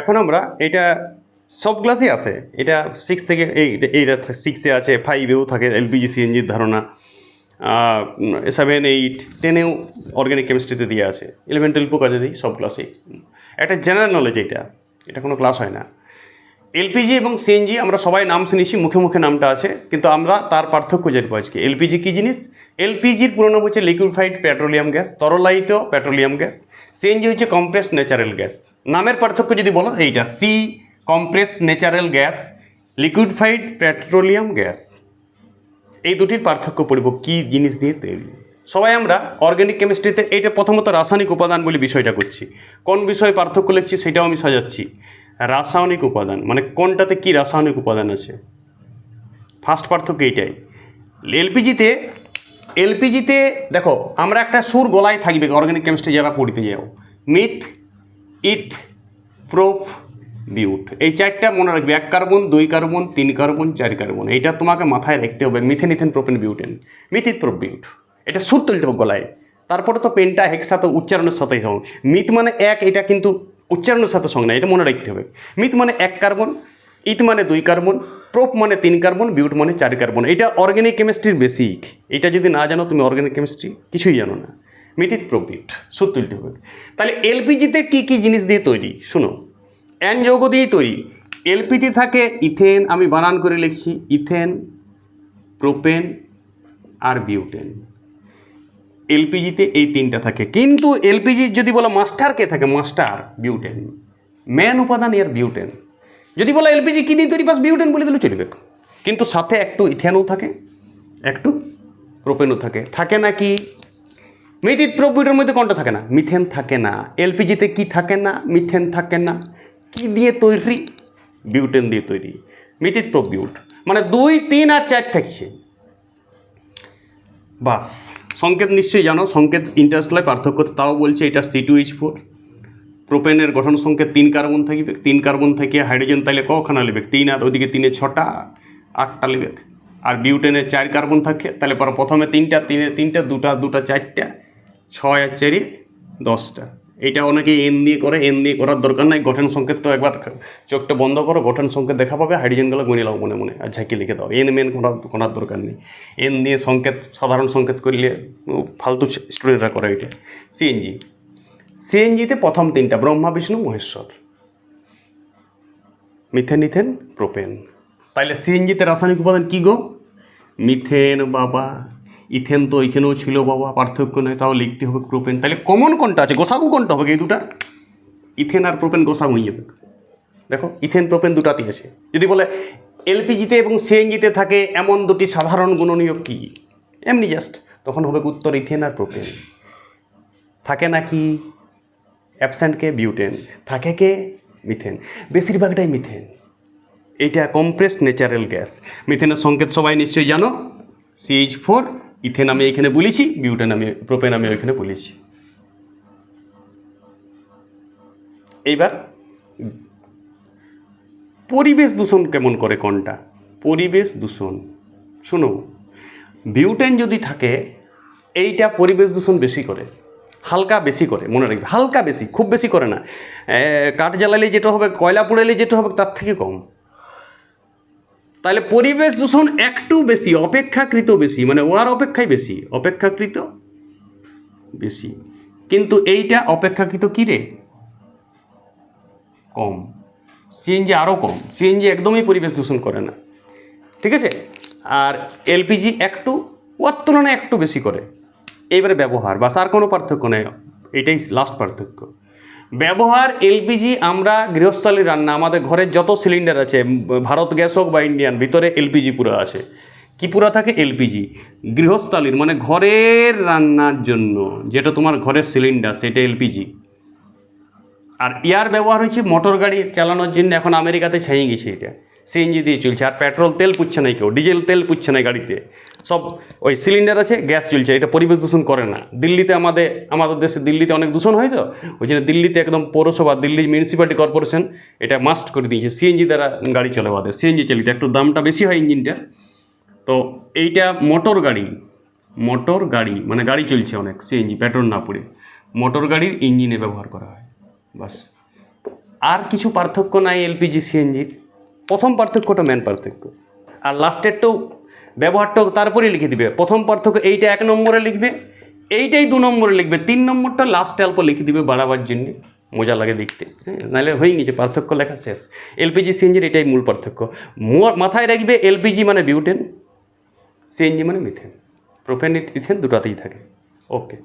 এখন আমরা এটা সব ক্লাসে আছে। এটা সিক্স থেকে এই, এইটা সিক্সে আছে ফাইভেও থাকে এলপিজি সিএনজির ধারণা। সেভেন এইট টেনেও অর্গ্যানিক কেমিস্ট্রিতে দিয়ে আছে। ইলেভেন টুয়েলভ কাজে দিই, সব ক্লাসেই একটা জেনারেল নলেজ এটা এটা কোনো ক্লাস হয় না। এলপিজি এবং সিএনজি আমরা সবাই নাম শুনেছি, মুখে মুখে নামটা আছে, কিন্তু আমরা তার পার্থক্য জানব আজকে। এলপিজি কী জিনিস? এলপিজির পুরো নাম হচ্ছে লিকুইফাইড পেট্রোলিয়াম গ্যাস, তরলায়িত পেট্রোলিয়াম গ্যাস, সিএনজি হচ্ছে কম্প্রেস ন্যাচারাল গ্যাস। নামের পার্থক্য যদি বলো, এইটা C, compress natural gas liquefied petroleum gas. এই দুটির পার্থক্য পড়ব কী জিনিস দিয়ে তৈরি। সবাই আমরা অর্গ্যানিক কেমিস্ট্রিতে এইটা প্রথমত রাসায়নিক উপাদান বলে বিষয়টা করছি। কোন বিষয়ে পার্থক্য লিখছি সেটাও আমি সাজাচ্ছি। রাসায়নিক উপাদান মানে কোনটাতে কী রাসায়নিক উপাদান আছে? ফার্স্ট পার্থক্য এইটাই। এলপিজিতে এলপিজিতে দেখো, আমরা একটা সুর গলায় থাকবে অর্গ্যানিক কেমিস্ট্রি যারা পড়তে যাও মিথ ইথ প্রোফ বিউট এই চারটা মনে রাখবে, এক কার্বন দুই কার্বন তিন কার্বন চার কার্বন এইটা তোমাকে মাথায় রাখতে হবে মিথেন ইথেন প্রোপেন বিউটেন মিথিত প্রোপ বিউট এটা সুর তুলতে হবে গলায়। তারপরে তো পেনটা হেক্সা তো উচ্চারণের সাথেই হবে। মিথ মানে এক, এটা কিন্তু উচ্চারণের সাথে সঙ্গে না এটা মনে রাখতে হবে। মিথ মানে এক কার্বন, ইথ মানে দুই কার্বন, প্রোপ মানে তিন কার্বন, বিউট মানে চার কার্বন। এটা অর্গ্যানিক কেমিস্ট্রির বেসিক এটা যদি না জানো, তুমি অর্গ্যানিক কেমিস্ট্রি কিছুই জানো না। মিথিত প্রোপ বিউট সুর তুলতে হবে। তাহলে এলপিজিতে কী কী জিনিস দিয়ে তৈরি? শুনো অ্যান যৌগ দিয়েই তৈরি। এলপিজি থাকে ইথেন, আমি বানান করে লিখছি, ইথেন, প্রোপেন আর বিউটেন। এলপিজিতে এই তিনটা থাকে। কিন্তু এলপিজি যদি বলো মাস্টার কে থাকে? মাস্টার বিউটেন মেন উপাদান এর বিউটেন যদি বলো এলপিজি কী দিয়ে তৈরি? বাস বিউটেন বলে দিলে চলবে। কিন্তু সাথে একটু ইথেনও থাকে, একটু প্রোপেনও থাকে। থাকে না কি মিথিত প্রোপিউটের মধ্যে কোনটা থাকে না? মিথেন থাকে না। এলপিজিতে কি থাকে না? মিথেন থাকে না। কি দিয়ে তৈরি? বিউটেন দিয়ে তৈরি। মিথিত প্রোবিউট মানে দুই, তিন আর চার থাকছে। বাস। সংকেত নিশ্চয়ই জানো, সংকেত ইন্টারস্টলায় পার্থক্য তাও বলছে, এটা সি টু এইচ ফোর প্রোপেনের গঠন সংকেত তিন কার্বন থাকবে, তিন কার্বন থেকে হাইড্রোজেন তাহলে কখানা নেবে তিন আর ওদিকে তিনে ছটা, আটটা নেবে আর বিউটেনের চার কার্বন থাকে তাহলে পরে প্রথমে তিনটা, তিনে তিনটা, দুটা দুটা চারটা, ছয় আর চারি দশটা। এটা অনেকে এন দিয়ে করে এন দিয়ে করার দরকার নাই। গঠন সংকেত তো একবার চোখটা বন্ধ করো, গঠন সংকেত দেখা পাবে হাইড্রোজেনগুলো গুনে লাও মনে মনে। আর ঝাঁকি লিখে দাও। এন মেন করার করার দরকার নেই। এন দিয়ে সংকেত, সাধারণ সংকেত করলে ফালতু স্টুডেন্টরা করে এটা। সিএনজি সিএনজিতে প্রথম তিনটা, Brahma, Vishnu, Maheshwar. Methane ethane propane. তাইলে সিএনজিতে রাসায়নিক উপাদান কী গো? মিথেন, বাবা। ইথেন তো এখানেও ছিল বাবা, পার্থক্য নয়, তাও লিখতে হবে প্রোপেন তাহলে কমন কোনটা আছে? গোসাগু কোনটা হবে এই দুটা? ইথেন আর প্রোপেন গোসাগু হয়ে যাবে। দেখো, ইথেন প্রোপেন দুটাতেই আছে। যদি বলে এলপিজিতে এবং সিএনজিতে থাকে, এমন দুটি সাধারণ গুণনীয় কী? এমনি জাস্ট তখন হবে উত্তর ইথেন আর প্রোপেন থাকে নাকি অ্যাবসেন্ট কে? বিউটেন। থাকে কে? মিথেন। বেশিরভাগটাই মিথেন। এইটা কম্প্রেসড ন্যাচারাল গ্যাস মিথেনের সংকেত সবাই নিশ্চয়ই জানো? সিএইচ ফোর ইথেন আমি এখানে বলেছি, বিউটেন আমি, প্রোপেন আমি ওইখানে বলেছি। এইবার, পরিবেশ দূষণ কেমন করে কোনটা? পরিবেশ দূষণ। শুনো, বিউটেন যদি থাকে, এইটা পরিবেশ দূষণ বেশি করে, হালকা বেশি করে, মনে রাখবে, হালকা বেশি, খুব বেশি করে না। কাঠ জ্বালালে যেটা হবে, কয়লা পোড়ালে যেটা হবে, তার থেকে কম। তাহলে পরিবেশ দূষণ একটু বেশি, অপেক্ষাকৃত বেশি মানে ওয়ার অপেক্ষাই বেশি, অপেক্ষাকৃত বেশি। কিন্তু এইটা অপেক্ষাকৃত কী রে? কম। সিএনজি আরও কম। সিএনজি একদমই পরিবেশ দূষণ করে না। ঠিক আছে? আর এলপিজি একটু, ওর তুলনায় একটু বেশি করে। এইবারে ব্যবহার বা আর কোনো পার্থক্য নেই। এটাই লাস্ট পার্থক্য। ব্যবহার, এলপিজি, আমরা গৃহস্থলী রান্না, আমাদের ঘরের যত সিলিন্ডার আছে ভারত গ্যাস হোক বা ইন্ডিয়ান, ভিতরে এলপিজি পুরো আছে। কি পুরো থাকে? এলপিজি। গৃহস্থালীর মানে ঘরের রান্নার জন্য, যেটা তোমার ঘরের সিলিন্ডার, সেটা এলপিজি। আর ইয়ার ব্যবহার হয়েছে, মোটর গাড়ি চালানোর জন্য, এখন আমেরিকাতে ছাই গেছে এটা। সিএনজি দিয়ে চলছে, আর পেট্রোল তেল পুচ্ছে না কেউ, ডিজেল তেল পুচ্ছে না গাড়িতে। সব ওই সিলিন্ডার আছে, গ্যাস চলছে, এটা পরিবেশ দূষণ করে না। দিল্লিতে আমাদের আমাদের দেশে দিল্লিতে অনেক দূষণ হয় তো? ওই জন্য দিল্লিতে একদম পৌরসভা দিল্লি মিউনিসিপ্যালিটি কর্পোরেশন এটা মাস্ট করে দিয়েছে সিএনজি দ্বারা গাড়ি চলে আমাদের সিএনজি চালিত। একটু দামটা বেশি হয় ইঞ্জিনটার। তো এইটা মোটর গাড়ি মোটর গাড়ি মানে গাড়ি চলছে অনেক সিএনজি পেট্রোল না পড়ে। মোটর গাড়ির ইঞ্জিনে ব্যবহার করা হয়, বাস। আর কিছু পার্থক্য নাই এলপিজি সিএনজির প্রথম পার্থক্যটা মেন পার্থক্য। আর লাস্টেরটাও ব্যবহারটাও তারপরেই লিখে দিবে। প্রথম পার্থক্য এইটা এক নম্বরে লিখবে, এইটাই দু নম্বরে লিখবে। তিন নম্বরটা লাস্টে অল্প লিখে দিবে বাড়াবার জন্য। মজা লাগে দেখতে। হ্যাঁ নাহলে হয়ে গেছে, পার্থক্য লেখা শেষ। এলপিজি সিএনজির এটাই মূল পার্থক্য। মাথায় রাখবে এলপিজি মানে বিউটেন সিএনজি মানে মিথেন প্রোপেন ইথেন দুটাতেই থাকে। ওকে